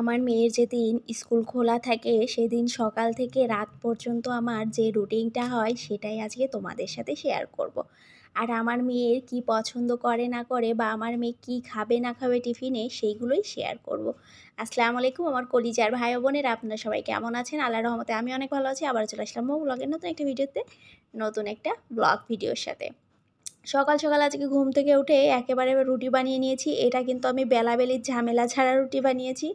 আমার মেয়ের যেদিন স্কুল খোলা থাকে, সেদিন সকাল থেকে রাত পর্যন্ত আমার যে রুটিনটা হয়, সেটাই আজকে তোমাদের সাথে শেয়ার করব। আর আমার মেয়ের কি পছন্দ করে না করে, বা আমার মেয়ে কি খাবে না খাবে টিফিনে, সেইগুলোই শেয়ার করব। আসসালামু আলাইকুম আমার কলিজার ভাই বোনেরা, আপনারা সবাই কেমন আছেন আল্লাহ রহমতে আমি অনেক ভালো আছি আবার চলে আসলাম ব্লগের নতুন একটা ভিডিওতে, নতুন একটা ব্লগ ভিডিওর সাথে সকাল সকাল আজকে ঘুম থেকে উঠে একেবারে রুটি বানিয়ে নিয়েছি। এটা কিন্তু আমি বেলাবেলির ঝামেলা ছাড়া রুটি বানিয়েছি।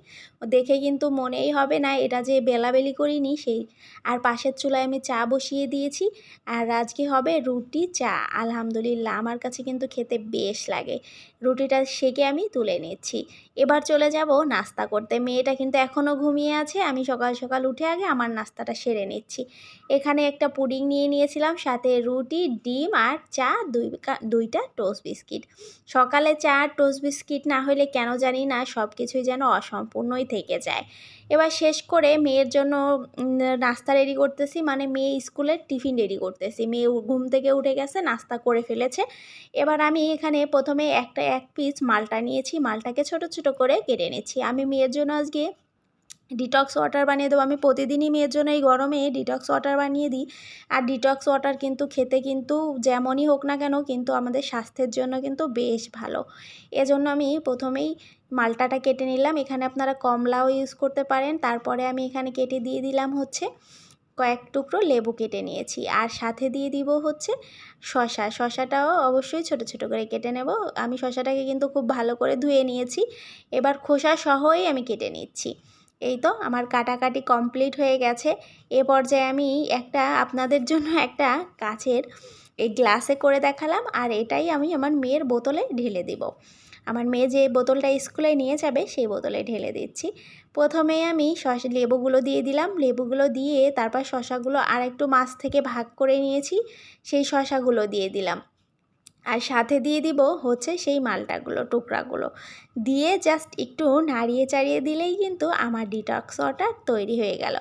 দেখে কিন্তু মনেই হবে না, এটা যে বেলাবেলি করিনি সেই। আর পাশের চুলায় আমি চা বসিয়ে দিয়েছি আর আজকে হবে রুটি চা। আলহামদুলিল্লাহ, আমার কাছে কিন্তু খেতে বেশ লাগে। রুটিটা সেকে আমি তুলে নিচ্ছি। এবার চলে যাব নাস্তা করতে। মেয়েটা কিন্তু এখনও ঘুমিয়ে আছে। আমি সকাল সকাল উঠে আগে আমার নাস্তাটা সেরে নিচ্ছি। এখানে একটা পুডিং নিয়ে নিয়েছিলাম, সাথে রুটি, ডিম আর চা, দুই দুইটা টোস্ট বিস্কিট সকালে চা টোস্ট বিস্কিট না হলে কেন জানি না সব কিছুই যেন অসম্পূর্ণই থেকে যায়। এবার শেষ করে মেয়ের জন্য নাস্তা রেডি করতেছি মানে মেয়ে স্কুলের টিফিন রেডি করতেছি। মেয়ে ঘুম থেকে উঠে গেছে, নাস্তা করে ফেলেছে। এবার আমি এখানে প্রথমে একটা এক পিস মালটা নিয়েছি, মালটাকে ছোট ছোট করে কেটে নিচ্ছি। আমি মেয়ের জন্য আজকে ডিটক্স ওয়াটার বানিয়ে দেবো। আমি প্রতিদিনই মেয়ের জন্য এই গরমে ডিটক্স ওয়াটার বানিয়ে দিই। আর ডিটক্স ওয়াটার কিন্তু খেতে কিন্তু যেমনই হোক না কেন কিন্তু আমাদের স্বাস্থ্যের জন্য কিন্তু বেশ ভালো। এজন্য আমি প্রথমেই মালটাটা কেটে নিলাম। এখানে আপনারা কমলাও ইউজ করতে পারেন। তারপরে আমি এখানে কেটে দিয়ে দিলাম হচ্ছে কয়েক টুকরো লেবু কেটে নিয়েছি। আর সাথে দিয়ে দিব হচ্ছে শশা শশাটাও অবশ্যই ছোট ছোট করে কেটে নেব। আমি শশাটাকে কিন্তু খুব ভালো করে ধুয়ে নিয়েছি। এবার খোসা সহই আমি কেটে নিচ্ছি। এই তো আমার কাটাকাটি কমপ্লিট হয়ে গেছে। এ পর্যায়ে আমি একটা আপনাদের জন্য একটা কাছের এই গ্লাসে করে দেখালাম আর এটাই আমি আমার মেয়ের বোতলে ঢেলে দেব। আমার মেয়ে যে বোতলটা স্কুলে নিয়ে যাবে সেই বোতলে ঢেলে দিচ্ছি। প্রথমে আমি শসা, লেবুগুলো দিয়ে দিলাম। লেবুগুলো দিয়ে তারপর শশাগুলো আর একটু মাছ থেকে ভাগ করে নিয়েছি। সেই শশাগুলো দিয়ে দিলাম। আর সাথে দিয়ে দিব হচ্ছে সেই মালটাগুলো, টুকরাগুলো। দিয়ে জাস্ট একটু নাড়িয়ে চাড়িয়ে দিলেই কিন্তু আমার ডিটক্স ওয়াটার তৈরি হয়ে গেল।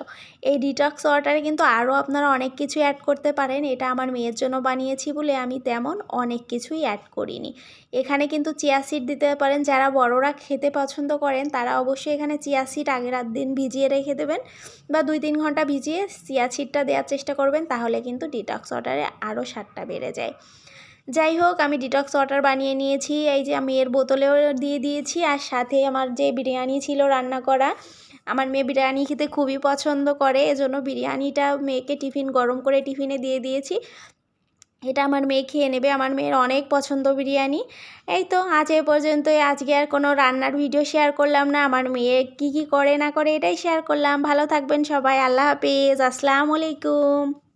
এই ডিটক্স ওয়াটারে কিন্তু আরও আপনারা অনেক কিছু অ্যাড করতে পারেন। এটা আমার মেয়ের জন্য বানিয়েছি বলে আমি তেমন অনেক কিছুই অ্যাড করিনি। এখানে কিন্তু চিয়া সিড দিতে পারেন। যারা বড়রা খেতে পছন্দ করেন, তারা অবশ্যই এখানে চিয়া সিড আগের রাত দিন ভিজিয়ে রেখে দেবেন বা দুই তিন ঘণ্টা ভিজিয়ে চিয়া সিডটা দেওয়ার চেষ্টা করবেন, তাহলে কিন্তু ডিটক্স ওয়াটারে আরও স্বাদটা বেড়ে যায়। যাই হোক, আমি ডিটক্স ওয়াটার বানিয়ে নিয়েছি। এই যে আমি এর বোতলেও দিয়ে দিয়েছি, আর সাথে আমার যে বিরিয়ানি ছিল রান্না করা, আমার মেয়ে বিরিয়ানি খেতে খুবই পছন্দ করে, এজন্য বিরিয়ানিটা মেয়েকে টিফিন, গরম করে টিফিনে দিয়ে দিয়েছি। এটা আমার মেয়ে খেয়ে নেবে, আমার মেয়ের অনেক পছন্দ বিরিয়ানি। এই তো, আজ এ পর্যন্তই। আজকে আর কোনো রান্নার ভিডিও শেয়ার করলাম না, আমার মেয়ে কি কি করে না করে এটাই শেয়ার করলাম। ভালো থাকবেন সবাই, আল্লাহ হাফিজ, আসসালামু আলাইকুম।